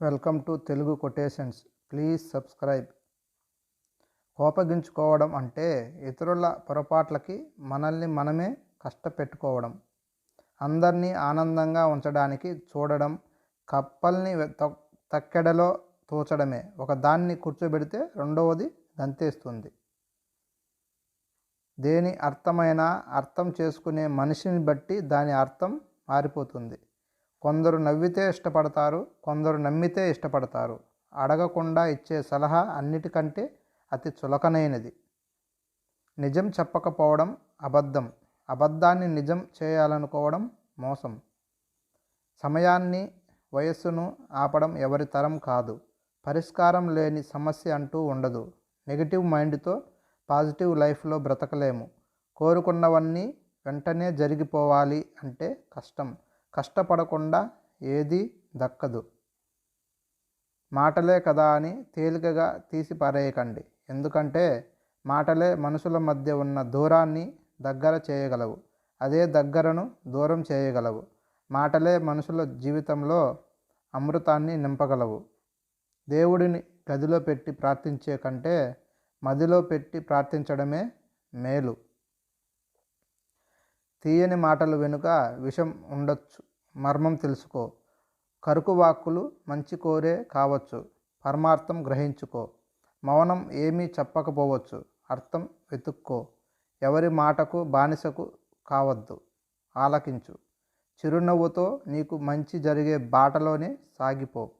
Welcome to Telugu quotations. Please subscribe. కోపగించుకోవడం అంటే ఇతరుల పొరపాట్లకి మనల్ని మనమే కష్టపెట్టుకోవడం. అందరినీ ఆనందంగా ఉంచడానికి చూడడం కప్పల్ని తక్కెడలో తోచడమే. ఒకదాన్ని కూర్చోబెడితే రెండవది గంతేస్తుంది దేని అర్థమైనా అర్థం చేసుకునే మనిషిని బట్టి దాని అర్థం మారిపోతుంది. కొందరు నవ్వితే ఇష్టపడతారు కొందరు నమ్మితే ఇష్టపడతారు. అడగకుండా ఇచ్చే సలహా అన్నిటికంటే అతి చులకనైనది. నిజం చెప్పకపోవడం అబద్ధం. అబద్ధాన్ని నిజం చేయాలనుకోవడం మోసం. సమయాన్ని వయస్సును ఆపడం ఎవరి తరం కాదు. పరిష్కారం లేని సమస్య అంటూ ఉండదు. నెగిటివ్ మైండ్తో పాజిటివ్ లైఫ్లో బ్రతకలేము. కోరుకున్నవన్నీ వెంటనే జరిగిపోవాలి అంటే కష్టం. కష్టపడకుండా ఏదీ దక్కదు. మాటలే కదా అని తేలికగా తీసి పారేయకండి. ఎందుకంటే మాటలే మనుషుల మధ్య ఉన్న దూరాన్ని దగ్గర చేయగలవు. అదే దగ్గరను దూరం చేయగలవు. మాటలే మనుషుల జీవితంలో అమృతాన్ని నింపగలవు. దేవుడిని గదిలో పెట్టి ప్రార్థించే కంటే మదిలో పెట్టి ప్రార్థించడమే మేలు. తీయని మాటలు వెనుక విషం ఉండొచ్చు. మర్మం తెలుసుకో. కరుకు వాక్కులు మంచి కోరే కావచ్చు. పరమార్థం గ్రహించుకో. మౌనం ఏమీ చెప్పకపోవచ్చు. అర్థం వెతుక్కో. ఎవరి మాటకు బానిసకు కావద్దు. ఆలకించు. చిరునవ్వుతో నీకు మంచి జరిగే బాటలోనే సాగిపో.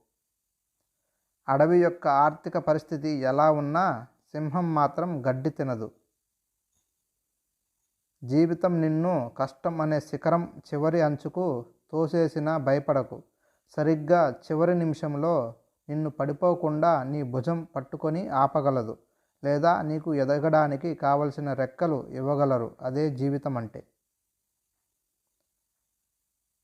అడవి యొక్క ఆర్థిక పరిస్థితి ఎలా ఉన్నా సింహం మాత్రం గడ్డి తినదు. జీవితం నిన్ను కష్టం అనే శిఖరం చివరి అంచుకు తోసేసినా భయపడకు. సరిగ్గా చివరి నిమిషంలో నిన్ను పడిపోకుండా నీ భుజం పట్టుకొని ఆపగలదు లేదా నీకు ఎదగడానికి కావలసిన రెక్కలు ఇవ్వగలరు. అదే జీవితం అంటే.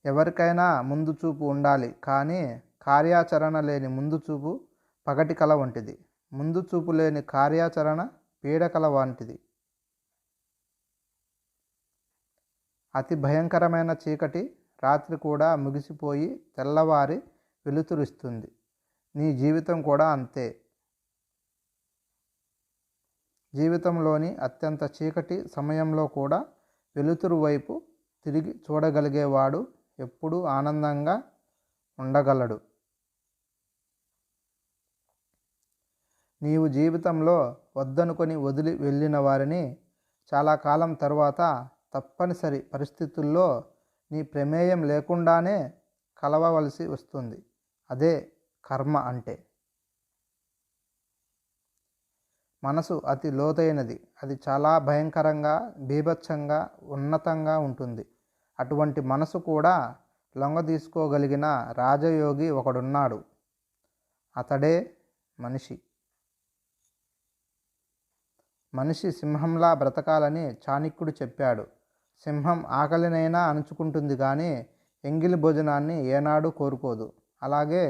ఎవరికైనా ముందు చూపు ఉండాలి కానీ కార్యాచరణ లేని ముందు చూపు పగటి కల వంటిది. ముందు చూపు లేని కార్యాచరణ పీడకల వంటిది. అతి భయంకరమైన చీకటి రాత్రి కూడా ముగిసిపోయి తెల్లవారి వెలుతురిస్తుంది. నీ జీవితం కూడా అంతే. జీవితంలోని అత్యంత చీకటి సమయంలో కూడా వెలుతురు వైపు తిరిగి చూడగలిగేవాడు ఎప్పుడూ ఆనందంగా ఉండగలడు. నీవు జీవితంలో వద్దనుకొని వదిలి వెళ్ళిన వారిని చాలా కాలం తర్వాత తప్పనిసరి పరిస్థితుల్లో నీ ప్రమేయం లేకుండానే కలవవలసి వస్తుంది. అదే కర్మ అంటే. మనసు అతి లోతైనది. అది చాలా భయంకరంగా బీభత్సంగా ఉన్నతంగా ఉంటుంది. అటువంటి మనసు కూడా లొంగ తీసుకోగలిగిన రాజయోగి ఒకడున్నాడు. అతడే మనిషి. మనిషి సింహంలా బ్రతకాలని చాణక్యుడు చెప్పాడు. సింహం ఆకలినైనా అణుచుకుంటుంది కానీ ఎంగిలి భోజనాన్ని ఏనాడు కోరుకోదు. అలాగే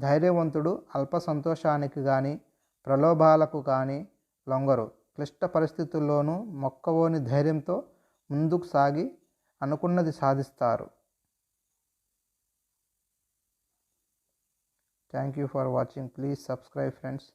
ధైర్యవంతుడు అల్ప సంతోషానికి కానీ ప్రలోభాలకు కానీ లొంగరు. క్లిష్ట పరిస్థితుల్లోనూ మొక్కవోని ధైర్యంతో ముందుకు సాగి అనుకున్నది సాధిస్తారు. Thank you for watching. Please subscribe friends.